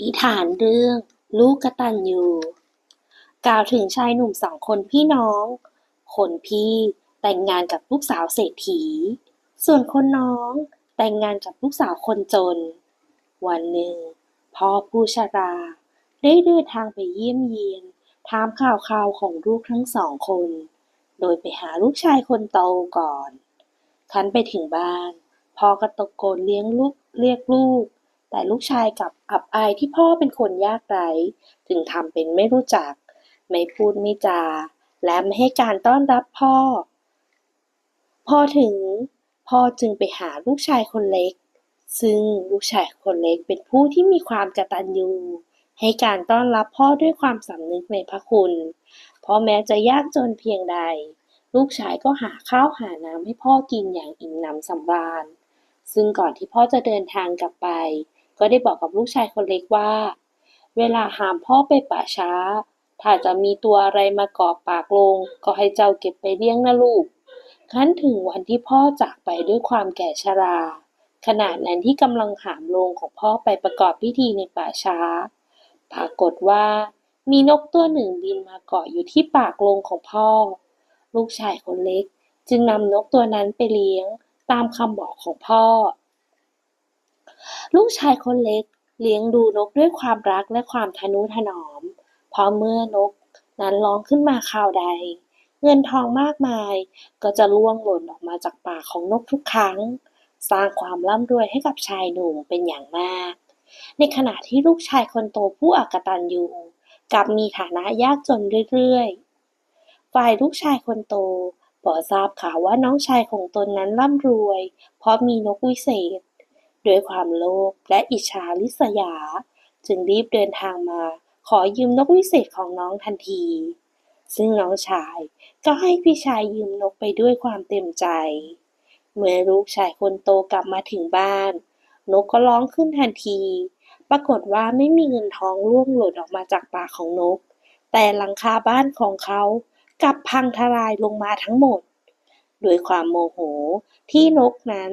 นิทานเรื่อง ลูกกระตัญญูกล่าวถึงชายหนุ่มสองคนพี่น้อง คนพี่แต่งงานกับลูกสาวเศรษฐี ส่วนคนน้องแต่งงานกับลูกสาวคนจน วันหนึ่งพ่อผู้ชรา ได้เดินทางไปเยี่ยมเยียนถามข่าวคราวของลูกทั้งสองคน โดยไปหาลูกชายคนโตก่อน คันไปถึงบ้านพ่อก็ตะโกนเลี้ยงลูกเรียกลูก แต่ลูกชายกับอับอายที่พ่อเป็นคนยากไร้จึงทำเป็นไม่รู้จัก ไม่พูดไม่จา และไม่ให้การต้อนรับพ่อพอถึง พ่อจึงไปหาลูกชายคนเล็ก ซึ่งลูกชายคนเล็กเป็นผู้ที่มีความกตัญญูให้การต้อนรับพ่อด้วยความสำนึกในพระคุณ เพราะแม้จะยากจนเพียงใด ลูกชายก็หาข้าวหาน้ำให้พ่อกินอย่างอิ่มหนำสำราญ ซึ่งก่อนที่พ่อจะเดินทางกลับไป ก็ได้บอกกับลูกชายคนเล็กว่า เวลาหามพ่อไปป่าช้า ถ้าจะมีตัวอะไรมาเกาะปากลง ก็ให้เจ้าเก็บไปเลี้ยงนะลูกครั้นถึงวันที่พ่อจากไปด้วยความแก่ชรา ขณะนั้นที่กำลังหามลงของพ่อไปประกอบพิธีในป่าช้า ปรากฏว่า มีนกตัวหนึ่งบินมาเกาะอยู่ที่ปากลงของพ่อ ลูกชายคนเล็ก จึงนำนกตัวนั้นไปเลี้ยงตามคำบอกของพ่อ ลูกชายคนเล็ก เลี้ยงดูนกด้วยความรักและความทนุถนอมพราะเมื่อนกนั้นร้องขึ้นมาคราวใด เงินทองมากมายก็จะล่วงหล่นออกมาจากปากของนกทุกครั้ง สร้างความร่ำรวยให้กับชายหนุ่มเป็นอย่างมาก ในขณะที่ลูกชายคนโตผู้อักตันยูกลับมีฐานะยากจนเรื่อยๆ ฝ่ายลูกชายคนโตพอทราบข่าวว่าน้องชายของตนนั้นร่ำรวย เพราะมีนกวิเศษ ด้วยความโลภและอิจฉาริษยา จึงรีบเดินทางมา ขอยืมนกวิเศษของน้องทันที ซึ่งน้องชายก็ให้พี่ชายยืมนกไปด้วยความเต็มใจ เมื่อลูกชายคนโตกลับมาถึงบ้าน นกก็ร้องขึ้นทันที ปรากฏว่าไม่มีเงินทองร่วงหล่นออกมาจากปากของนก แต่หลังคาบ้านของเขากลับพังทลายลงมาทั้งหมด ด้วยความโมโหที่นกนั้น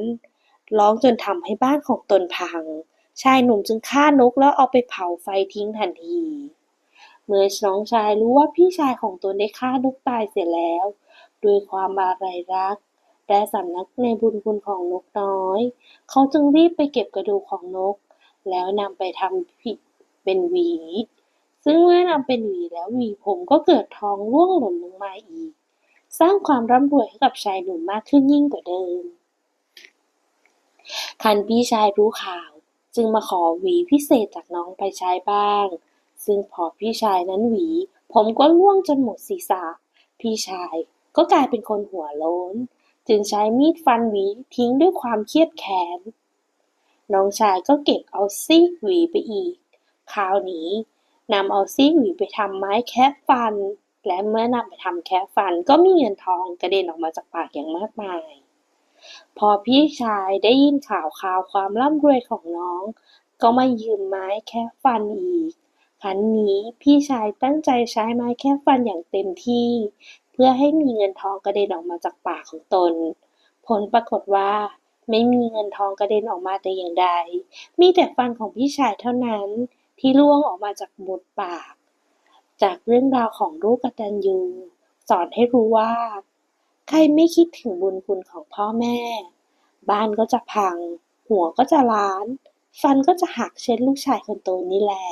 ร้องจนทำให้บ้านของตนพัง ชายหนุ่มจึงฆ่านกแล้วเอาไปเผาไฟทิ้งทันที เมื่อน้องชายรู้ว่าพี่ชายของตนได้ฆ่านกตายเสียแล้วด้วยความอาลัยรัก และสำนักในบุญคุณของนกน้อย เขาจึงรีบไปเก็บกระดูกของนก แล้วนำไปทำผิดเป็นหวี ซึ่งเมื่อนำเป็นหวีแล้วหวีผมก็เกิดทองร่วงหล่นลงมาอีก สร้างความร่ำรวยให้กับชายหนุ่มมากขึ้นยิ่งกว่าเดิม คันพี่ชายรู้ข่าว จึงมาขอหวีพิเศษจากน้องไปใช้บ้าง ซึ่งพอพี่ชายนั้นหวี ผมก็ร่วงจนหมดศีรษะ พี่ชายก็กลายเป็นคนหัวโล้น จึงใช้มีดฟันหวีทิ้งด้วยความเครียดแค้นน้องชายก็เก็บเอาซีกหวีไปอีก คราวนี้นำเอาซีกหวีไปทำไม้แคะฟัน และเมื่อนำไปทำแคะฟันก็มีเงินทองกระเด็นออกมาจากปากอย่างมากมาย พอพี่ชายได้ยินข่าวข่าวความร่ำรวยของน้อง ก็มายืมไม้แคะฟันอีกครั้นนี้พี่ชายตั้งใจใช้ไม้แคะฟันอย่างเต็มที่ เพื่อให้มีเงินทองกระเด็นออกมาจากปากของตน ผลปรากฏว่า ไม่มีเงินทองกระเด็นออกมาแต่อย่างใด มีแต่ฟันของพี่ชายเท่านั้นที่ร่วงออกมาจากบดปาก จากเรื่องราวของลูกกตัญญูสอนให้รู้ว่า ใครไม่คิดถึงบุญคุณของพ่อแม่ บ้านก็จะพัง หัวก็จะล้าน ฟันก็จะหักเช่นลูกชายคนโตนี่แหละ